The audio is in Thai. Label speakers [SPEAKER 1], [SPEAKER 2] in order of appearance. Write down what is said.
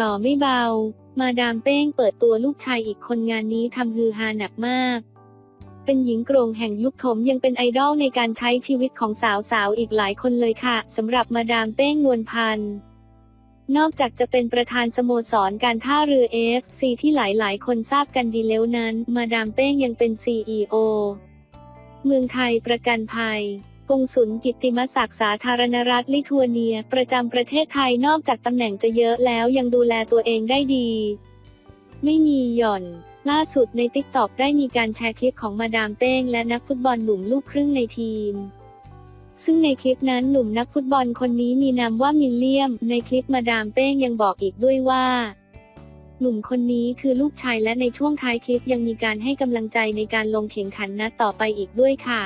[SPEAKER 1] หล่อไม่เบา มาดามเป้งเปิดตัวลูกชายอีกคนงานนี้ทำฮือฮาหนักมาก เป็นหญิงโกรงแห่งยุคถมยังเป็นไอดอลในการใช้ชีวิตของสาวๆ อีกหลายคนเลยค่ะสำหรับมาดามเป้งนวลพันธ์นอกจากจะเป็นประธานสโมสรการท่าเรือ FC ที่หลายๆ คนทราบกันดีแล้วนั้น มาดามเป้งยังเป็น CEO เมืองไทยประกันภัย กงสุลกิตติมศักดิ์สาธารณรัฐลิทัวเนีย ประจำประเทศไทยนอกจากตำแหน่งจะเยอะแล้วยังดูแลตัวเองได้ดี ไม่มีหย่อน ล่าสุดในติ๊กต็อกได้มีการแชร์คลิปของมาดามเป้งและนักฟุตบอลหนุ่มลูกครึ่งในทีมซึ่งในคลิปนั้นหนุ่มนักฟุตบอลคนนี้มีนามว่ามิลเลียม ในคลิปมาดามเป้งยังบอกอีกด้วยว่า หนุ่มคนนี้คือลูกชายและในช่วงท้ายคลิปยังมีการให้กำลังใจในการลงแข่งขันนัดต่อไปอีกด้วยค่ะ